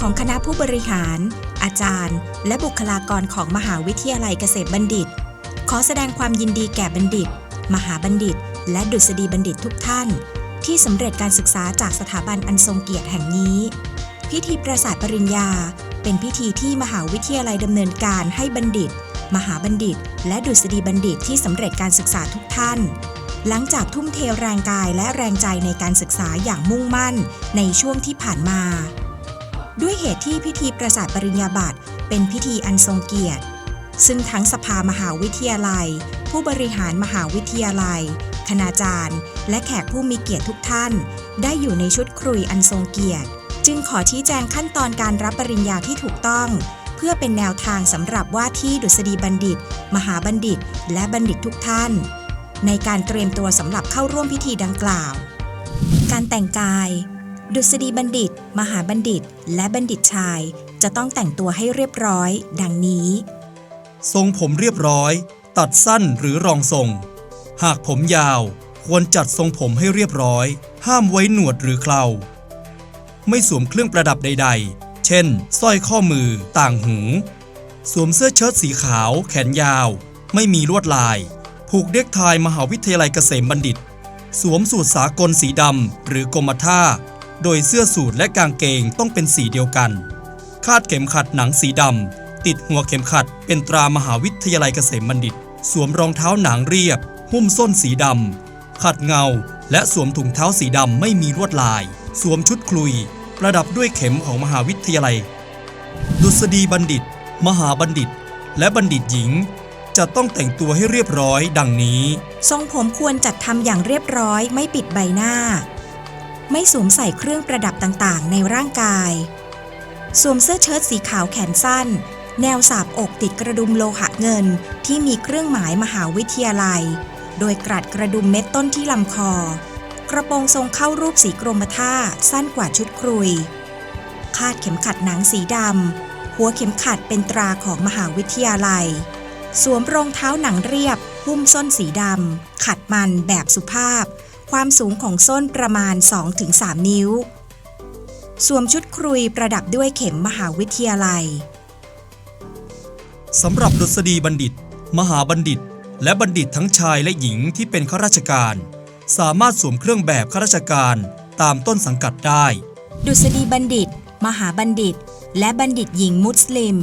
ของคณะผู้บริหาร อาจารย์ และบุคลากรของมหาวิทยาลัยเกษตรบัณฑิต ขอแสดงความยินดีแก่บัณฑิต มหาบัณฑิต และดุษฎีบัณฑิตทุกท่าน ที่สำเร็จการศึกษาจากสถาบันอันทรงเกียรติแห่งนี้ พิธีประสาทปริญญา เป็นพิธีที่มหาวิทยาลัยดำเนินการให้บัณฑิต มหาบัณฑิต และดุษฎีบัณฑิตที่สำเร็จการศึกษาทุกท่านหลังจากทุ่มเทแรงกายและแรงใจในการศึกษาอย่างมุ่งมั่นในช่วงที่ผ่านมา ด้วยเหตุที่พิธีประสาทปริญญาบัตรเป็นพิธีอันทรงเกียรติ ซึ่งทั้งสภามหาวิทยาลัย ผู้บริหารมหาวิทยาลัย คณาจารย์ และแขกผู้มีเกียรติทุกท่าน ได้อยู่ในชุดครุยอันทรงเกียรติ จึงขอชี้แจงขั้นตอนการรับปริญญาที่ถูกต้อง เพื่อเป็นแนวทางสำหรับว่าที่ดุษฎีบัณฑิต มหาบัณฑิต และบัณฑิตทุกท่าน ในการเตรียมตัวสำหรับเข้าร่วมพิธีดังกล่าว การแต่งกาย ดุษฎีบัณฑิต มหาบัณฑิตและบัณฑิตชายจะต้องแต่งตัวให้เรียบร้อย ดังนี้ ทรงผมเรียบร้อย ตัดสั้นหรือรองทรง หากผมยาว ควรจัดทรงผมให้เรียบร้อย ห้ามไว้หนวดหรือเคราไม่สวมเครื่องประดับใด ๆ เช่นสร้อยข้อมือ ต่างหู สวมเสื้อเชิ้ตสีขาว แขนยาว ไม่มีลวดลาย ผูกเด็กไทมหาวิทยาลัยเกษมบัณฑิต สวมสูทสากลสีดำหรือกรมท่า โดยเสื้อสูทและกางเกงต้องเป็นสีเดียวกัน คาดเข็มขัดหนังสีดำ ติดหัวเข็มขัดเป็นตรามหาวิทยาลัยเกษมบัณฑิต สวมรองเท้าหนังเรียบ หุ้มส้นสีดำ ขัดเงา และสวมถุงเท้าสีดำไม่มีลวดลาย สวมชุดคลุย ประดับด้วยเข็มของมหาวิทยาลัย ดุษฎีบัณฑิต มหาบัณฑิต และบัณฑิตหญิงจะต้องแต่งตัวให้เรียบร้อยดังนี้ ทรงผมควรจัดทำอย่างเรียบร้อยไม่ปิดใบหน้า ไม่สวมใส่เครื่องประดับต่างๆ ในร่างกาย สวมเสื้อเชิ้ตสีขาวแขนสั้น แนวสาบอกติดกระดุมโลหะเงินที่มีเครื่องหมายมหาวิทยาลัย โดยกรัดกระดุมเม็ดต้นที่ลำคอ กระโปรงทรงเข้ารูปสีกรมท่าสั้นกว่าชุดครุย คาดเข็มขัดหนังสีดำหัวเข็มขัดเป็นตราของมหาวิทยาลัย สวมรองเท้าหนังเรียบหุ้มส้นสีดำขัดมันแบบสุภาพ ความสูงของส้นประมาณ 2-3 นิ้ว สวมชุดครุยประดับด้วยเข็มมหาวิทยาลัยสำหรับดุษฎีบัณฑิต มหาบัณฑิต และบัณฑิตทั้งชายและหญิงที่เป็นข้าราชการ สามารถสวมเครื่องแบบข้าราชการตามต้นสังกัดได้ ดุษฎีบัณฑิต มหาบัณฑิต และบัณฑิตหญิงมุสลิม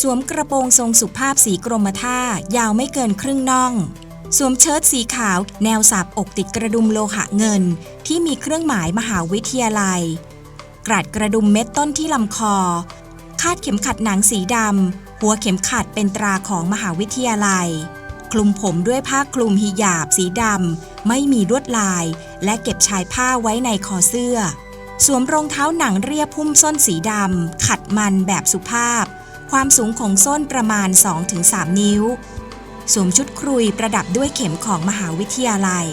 สวมกระโปรงทรงสุภาพสีกรมท่ายาวไม่เกินครึ่งน่อง สวมเชิ้ตสีขาว แนวสาบอกติดกระดุมโลหะเงิน ที่มีเครื่องหมายมหาวิทยาลัย กรัดกระดุมเม็ดต้นที่ลำคอ คาดเข็มขัดหนังสีดำ หัวเข็มขัดเป็นตราของมหาวิทยาลัย คลุมผมด้วยผ้าคลุมฮิญาบสีดำ ไม่มีลวดลาย และเก็บชายผ้าไว้ในคอเสื้อ สวมรองเท้าหนังเรียบพุ่มส้นสีดำ ขัดมันแบบสุภาพ ความสูงของส้นประมาณ 2-3 นิ้ว สวมชุดครุยประดับด้วยเข็มของมหาวิทยาลัย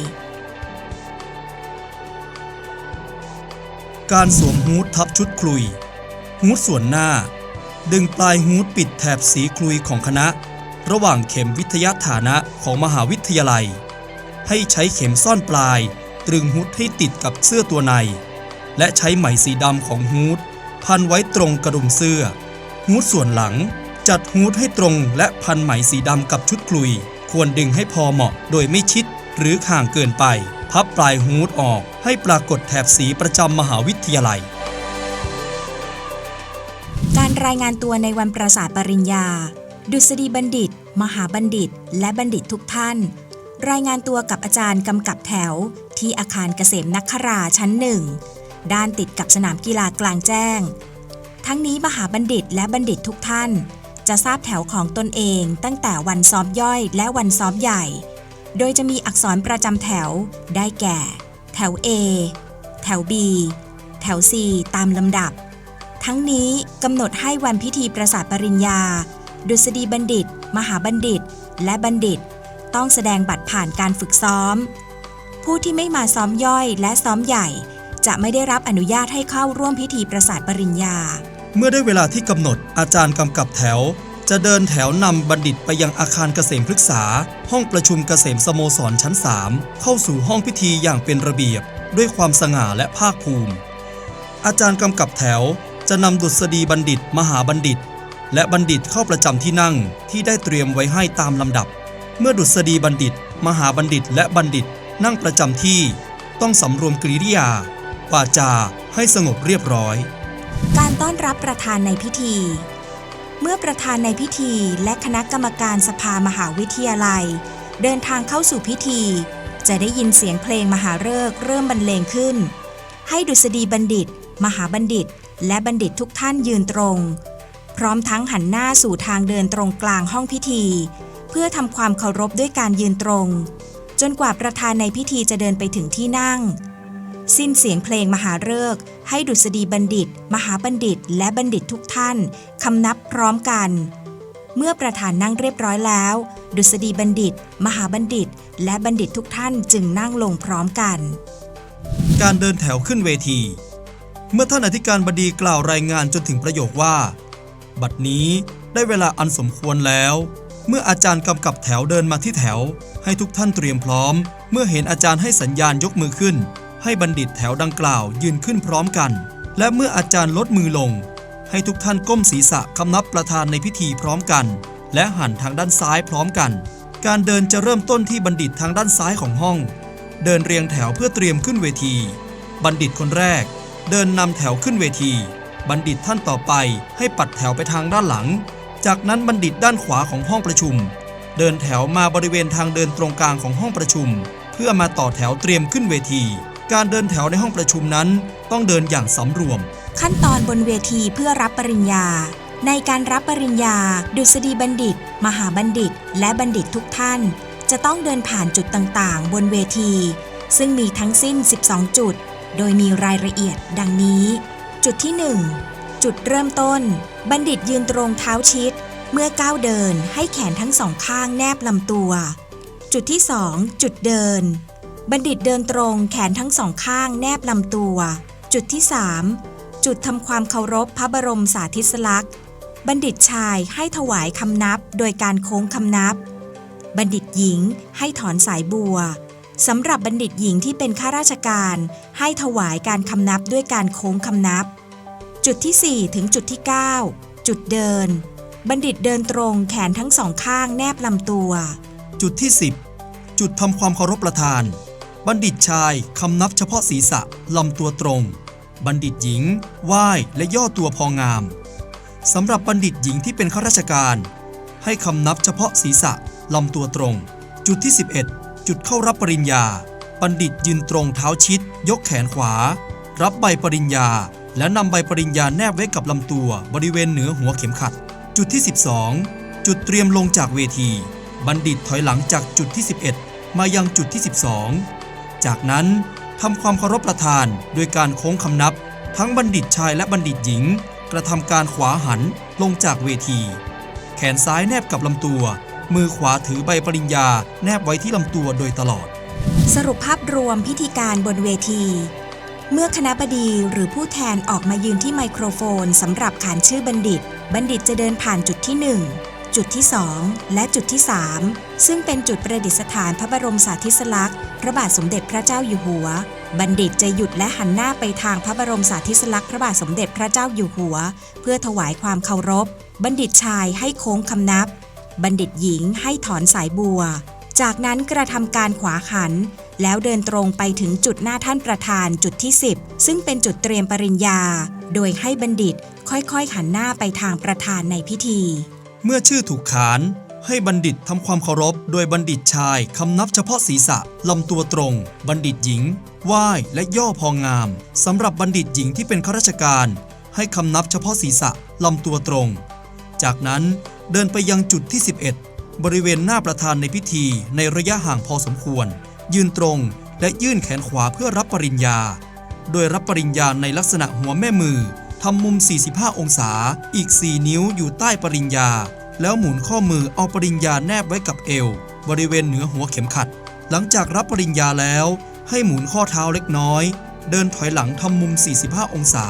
การสวมฮูดทับชุดคลุย ฮูดส่วนหน้า ดึงปลายฮูดปิดแถบสีคลุยของคณะ ระหว่างเข็มวิทยาฐานะของมหาวิทยาลัย ให้ใช้เข็มซ่อนปลาย ตรึงฮูดให้ติดกับเสื้อตัวใน และใช้ไหมสีดำของฮูดพันไว้ตรงกระดุมเสื้อ ฮูดส่วนหลัง จัดฮูดให้ตรงและพันไหมสีดำกับชุดคลุย ควรดึงให้พอเหมาะโดยไม่ชิดหรือห่างเกินไป พับปลายฮูดออกให้ปรากฏแถบสีประจำมหาวิทยาลัย การรายงานตัวในวันประสาทปริญญา ดุษฎีบัณฑิต มหาบัณฑิต และบัณฑิตทุกท่าน รายงานตัวกับอาจารย์กำกับแถว ที่อาคารเกษมนักคราชั้นหนึ่งด้านติดกับสนามกีฬากลางแจ้ง ทั้งนี้มหาบัณฑิตและบัณฑิตทุกท่าน จะทราบแถวของตนเองตั้งแต่วันซ้อมย่อยและวันซ้อมใหญ่ โดยจะมีอักษรประจำแถวได้แก่ แถว A แถว B แถว C ตามลำดับ ทั้งนี้กำหนดให้วันพิธีประสาทปริญญา ดุษฎีบัณฑิต มหาบัณฑิต และบัณฑิต ต้องแสดงบัตรผ่านการฝึกซ้อม ผู้ที่ไม่มาซ้อมย่อยและซ้อมใหญ่ จะไม่ได้รับอนุญาตให้เข้าร่วมพิธีประสาทปริญญา เมื่อได้เวลาที่กำหนดอาจารย์กำกับแถว จะเดินแถวนำบัณฑิตไปยังอาคารเกษมพฤกษา ห้องประชุมเกษมสโมสรชั้น 3 เข้าสู่ห้องพิธีอย่างเป็นระเบียบ ด้วยความสง่าและภาคภูมิ อาจารย์กำกับแถวจะนำดุษฎีบัณฑิต มหาบัณฑิต และบัณฑิตเข้าประจำที่นั่งที่ได้เตรียมไว้ให้ตามลำดับ เมื่อดุษฎีบัณฑิต มหาบัณฑิต และบัณฑิตนั่งประจำที่ ต้องสำรวมกริยาวาจาให้สงบเรียบร้อย การต้อนรับประธานในพิธี เมื่อประธานในพิธีและคณะกรรมการสภามหาวิทยาลัย เดินทางเข้าสู่พิธี จะได้ยินเสียงเพลงมหาฤกษ์เริ่มบรรเลงขึ้น ให้ดุษฎีบัณฑิต มหาบัณฑิต และบัณฑิตทุกท่านยืนตรง พร้อมทั้งหันหน้าสู่ทางเดินตรงกลางห้องพิธี เพื่อทำความเคารพด้วยการยืนตรง จนกว่าประธานในพิธีจะเดินไปถึงที่นั่ง สิ้นเสียงเพลงมหาฤกษ์ให้ดุษฎีบัณฑิต มหาบัณฑิต และบัณฑิตทุกท่านคำนับพร้อมกัน เมื่อประธานนั่งเรียบร้อยแล้ว ดุษฎีบัณฑิต มหาบัณฑิต และบัณฑิตทุกท่านจึงนั่งลงพร้อมกัน การเดินแถวขึ้นเวที เมื่อท่านอธิการบดีกล่าวรายงานจนถึงประโยคว่า บัดนี้ได้เวลาอันสมควรแล้ว เมื่ออาจารย์กำกับแถวเดินมาที่แถว ให้ทุกท่านเตรียมพร้อม เมื่อเห็นอาจารย์ให้สัญญาณยกมือขึ้น ให้บัณฑิตแถวดังกล่าวยืนขึ้นพร้อมกัน และเมื่ออาจารย์ลดมือลง ให้ทุกท่านก้มศีรษะคำนับประธานในพิธีพร้อมกัน และหันทางด้านซ้ายพร้อมกัน การเดินจะเริ่มต้นที่บัณฑิตทางด้านซ้ายของห้อง เดินเรียงแถวเพื่อเตรียมขึ้นเวที บัณฑิตคนแรก เดินนำแถวขึ้นเวที บัณฑิตท่านต่อไปให้ปัดแถวไปทางด้านหลัง จากนั้นบัณฑิตด้านขวาของห้องประชุม เดินแถวมาบริเวณทางเดินตรงกลางของห้องประชุม เพื่อมาต่อแถวเตรียมขึ้นเวที การเดินแถวในห้องประชุมนั้น ต้องเดินอย่างสำรวม ขั้นตอนบนเวทีเพื่อรับปริญญา ในการรับปริญญา ดุษฎีบัณฑิต มหาบัณฑิต และบัณฑิตทุกท่าน จะต้องเดินผ่านจุดต่างๆ บนเวที ซึ่งมีทั้งสิ้น 12 จุด โดยมีรายละเอียด ดังนี้ จุดที่ 1 จุดเริ่มต้น บัณฑิตยืนตรงเท้าชิด เมื่อก้าวเดินให้แขนทั้งสองข้างแนบลำตัว จุดที่ 2 จุดเดิน บัณฑิตเดินตรงแขนทั้งสองข้างแนบลำตัว จุดที่ 3 จุดทำความเคารพพระบรมสาธิสลักษณ์บัณฑิตชายให้ถวายคำนับโดยการโค้งคำนับ บัณฑิตหญิงให้ถอนสายบัวสำหรับบัณฑิตหญิงที่เป็นข้าราชการ ให้ถวายการคำนับด้วยการโค้งคำนับ จุดที่ 4 ถึงจุดที่ 9 จุดเดิน บัณฑิตเดินตรงแขนทั้งสองข้างแนบลำตัว จุดที่ 10 จุดทำความเคารพประธาน บัณฑิตชายคำนับเฉพาะศีรษะลำตัวตรง บัณฑิตหญิงไหว้และย่อตัวพองามสำหรับบัณฑิตหญิงที่เป็นข้าราชการ ให้คำนับเฉพาะศีรษะลำตัวตรง จุดที่ 11 จุดเข้ารับปริญญา บัณฑิตยืนตรงเท้าชิด ยกแขนขวา รับใบปริญญา และนำใบปริญญาแนบไว้กับลำตัวบริเวณเหนือหัวเข็มขัด จุดที่ 12 จุดเตรียมลงจากเวที บัณฑิตถอยหลังจากจุดที่ 11 มายังจุดที่ 12 จากนั้นทำความเคารพประธานโดยการโค้งคำนับ ทั้งบัณฑิตชายและบัณฑิตหญิง กระทำการขวาหันลงจากเวที แขนซ้ายแนบกับลำตัว มือขวาถือใบปริญญาแนบไว้ที่ลำตัวโดยตลอด สรุปภาพรวมพิธีการบนเวที เมื่อคณะบดีหรือผู้แทนออกมายืนที่ไมโครโฟนสำหรับขานชื่อบัณฑิต บัณฑิตจะเดินผ่านจุดที่1 จุดที่ 2 และจุดที่ 3 ซึ่งเป็นจุดประดิษฐานพระบรมสาธิสลักษณ์พระบาทสมเด็จพระเจ้าอยู่หัว บัณฑิตจะหยุดและหันหน้าไปทางพระบรมสาธิสลักษณ์พระบาทสมเด็จพระเจ้าอยู่หัว เพื่อถวายความเคารพ บัณฑิตชายให้โค้งคำนับ บัณฑิตหญิงให้ถอนสายบัว จากนั้นกระทำการขวาหัน แล้วเดินตรงไปถึงจุดหน้าท่านประธานจุดที่ 10 ซึ่งเป็นจุดเตรียมปริญญา โดยให้บัณฑิตค่อยๆหันหน้าไปทางประธานในพิธี เมื่อชื่อถูกขาน ให้บัณฑิตทำความเคารพ โดยบัณฑิตชายคำนับเฉพาะศีรษะลำตัวตรง บัณฑิตหญิงไหว้และย่อพองามสำหรับบัณฑิตหญิงที่เป็นข้าราชการ ให้คำนับเฉพาะศีรษะลำตัวตรง จากนั้นเดินไปยังจุดที่ 11 บริเวณหน้าประธานในพิธีในระยะห่างพอสมควร ยืนตรงและยื่นแขนขวาเพื่อรับปริญญา โดยรับปริญญาในลักษณะหัวแม่มือ ทำมุม 45 องศา อีก 4 นิ้วอยู่ใต้ปริญญา แล้วหมุนข้อมือเอาปริญญาแนบไว้กับเอว บริเวณเหนือหัวเข็มขัด หลังจากรับปริญญาแล้ว ให้หมุนข้อเท้าเล็กน้อย เดินถอยหลังทำมุม 45 องศา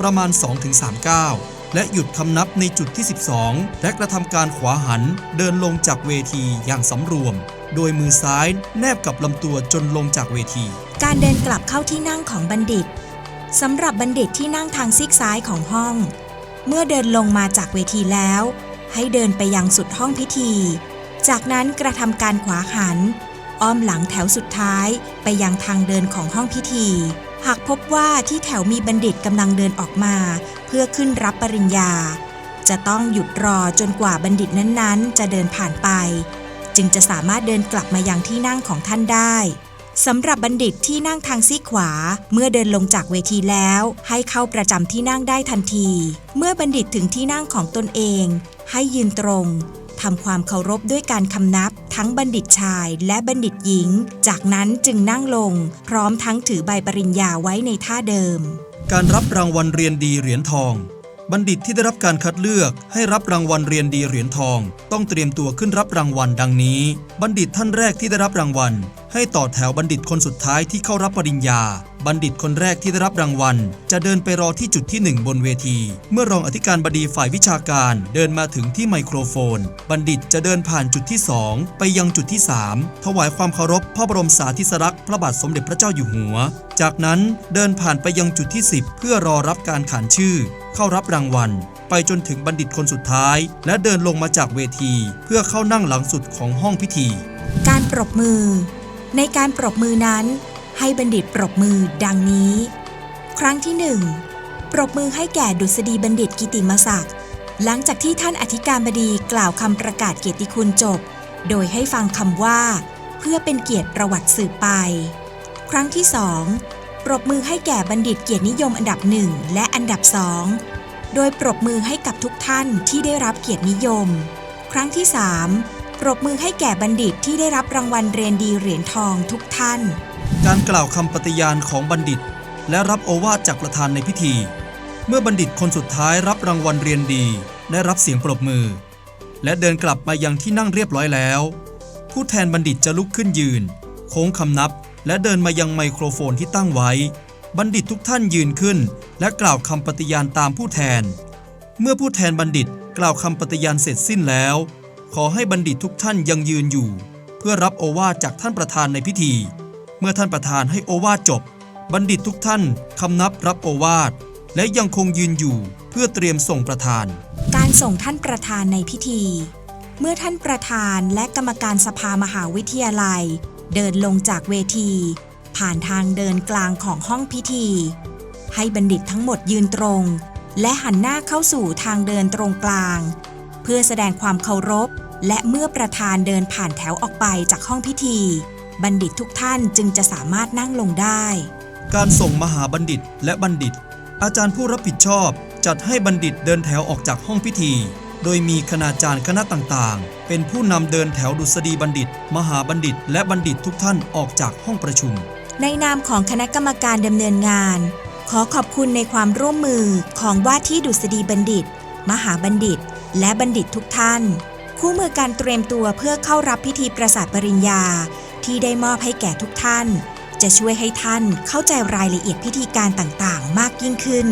ประมาณ 2-3ก้าวและหยุดคำนับในจุดที่ 12 และกระทำการขวาหันเดินลงจากเวทีอย่างสำรวม โดยมือซ้ายแนบกับลำตัวจนลงจากเวที การเดินกลับเข้าที่นั่งของบัณฑิต สำหรับบัณฑิตที่นั่งทางซีกซ้ายของห้อง เมื่อเดินลงมาจากเวทีแล้ว ให้เดินไปยังสุดห้องพิธี จากนั้นกระทำการขวาหัน อ้อมหลังแถวสุดท้ายไปยังทางเดินของห้องพิธี หากพบว่าที่แถวมีบัณฑิตกำลังเดินออกมา เพื่อขึ้นรับปริญญา จะต้องหยุดรอจนกว่าบัณฑิตนั้นๆ จะเดินผ่านไป จึงจะสามารถเดินกลับมายังที่นั่งของท่านได้ สำหรับบัณฑิตที่นั่งทางซีกขวา เมื่อเดินลงจากเวทีแล้ว ให้เข้าประจำที่นั่งได้ทันที เมื่อบัณฑิตถึงที่นั่งของตนเอง ให้ยืนตรงทำความเคารพด้วยการคำนับ ทั้งบัณฑิตชายและบัณฑิตหญิง จากนั้นจึงนั่งลง พร้อมทั้งถือใบปริญญาไว้ในท่าเดิม การรับรางวัลเรียนดีเหรียญทอง บัณฑิตที่ได้รับการคัดเลือกให้รับรางวัลเรียนดีเหรียญทอง ต้องเตรียมตัวขึ้นรับรางวัลดังนี้ บัณฑิตท่านแรกที่ได้รับรางวัล ให้ต่อแถวบัณฑิตคนสุดท้ายที่เข้ารับปริญญา บัณฑิตคนแรกที่ได้รับรางวัล จะเดินไปรอที่จุดที่ 1 บนเวที เมื่อรองอธิการบดีฝ่ายวิชาการเดินมาถึงที่ไมโครโฟน บัณฑิตจะเดินผ่านจุดที่ 2 ไปยังจุดที่ 3 ถวายความเคารพพระบรมสาธิสลักษณ์พระบาทสมเด็จพระเจ้าอยู่หัว จากนั้นเดินผ่านไปยังจุดที่ 10 เพื่อรอรับการขานชื่อ เข้ารับรางวัล ไปจนถึงบัณฑิตคนสุดท้าย และเดินลงมาจากเวที เพื่อเข้านั่งหลังสุดของห้องพิธี การปรบมือ ในการปรบมือนั้น ให้บัณฑิตปรบมือดังนี้ ครั้งที่หนึ่งปรบมือให้แก่ดุษฎีบัณฑิตกิติมศักดิ์หลังจากที่ท่านอธิการบดีกล่าวคำประกาศเกียรติคุณจบ โดยให้ฟังคำว่า เพื่อเป็นเกียรติประวัติสืบไป ครั้งที่สองปรบมือให้แก่บัณฑิตเกียรตินิยมอันดับหนึ่งและอันดับสอง โดยปรบมือให้กับทุกท่านที่ได้รับเกียรตินิยม ครั้งที่ 3 ปรบมือให้แก่บัณฑิตที่ได้รับรางวัลเรียนดีเหรียญทองทุกท่าน การกล่าวคำปฏิญาณของบัณฑิต และรับโอวาทจากประธานในพิธี เมื่อบัณฑิตคนสุดท้ายรับรางวัลเรียนดี ได้รับเสียงปรบมือ และเดินกลับมายังที่นั่งเรียบร้อยแล้ว ผู้แทนบัณฑิตจะลุกขึ้นยืน โค้งคำนับ และเดินมายังไมโครโฟนที่ตั้งไว้ บัณฑิตทุกท่านยืนขึ้น และกล่าวคำปฏิญาณตามผู้แทน เมื่อผู้แทนบัณฑิตกล่าวคำปฏิญาณเสร็จสิ้นแล้ว ขอให้บัณฑิตทุกท่านยังยืนอยู่ เพื่อรับโอวาทจากท่านประธานในพิธี เมื่อท่านประธานให้โอวาทจบ บัณฑิตทุกท่านคำนับรับโอวาทและยังคงยืนอยู่เพื่อเตรียมส่งประธาน การส่งท่านประธานในพิธี เมื่อท่านประธานและกรรมการสภามหาวิทยาลัย เดินลงจากเวที ผ่านทางเดินกลางของห้องพิธี ให้บัณฑิตทั้งหมดยืนตรง และหันหน้าเข้าสู่ทางเดินตรงกลาง เพื่อแสดงความเคารพ และเมื่อประธานเดินผ่านแถวออกไปจากห้องพิธี บัณฑิตทุกท่านจึงจะสามารถนั่งลงได้ การส่งมหาบัณฑิตและบัณฑิต อาจารย์ผู้รับผิดชอบจัดให้บัณฑิตเดินแถวออกจากห้องพิธี โดยมีคณาจารย์คณะต่างๆ เป็นผู้นำเดินแถวดุษฎีบัณฑิต มหาบัณฑิต และบัณฑิตทุกท่านออกจากห้องประชุม ในนามของคณะกรรมการดำเนินงาน ขอขอบคุณในความร่วมมือของว่าที่ดุษฎีบัณฑิต มหาบัณฑิต และบัณฑิตทุกท่าน คู่มือการเตรียมตัวเพื่อเข้ารับพิธีประสาทปริญญา ที่ได้มอบให้แก่ทุกท่าน จะช่วยให้ท่านเข้าใจรายละเอียดพิธีการต่างๆ มากยิ่งขึ้น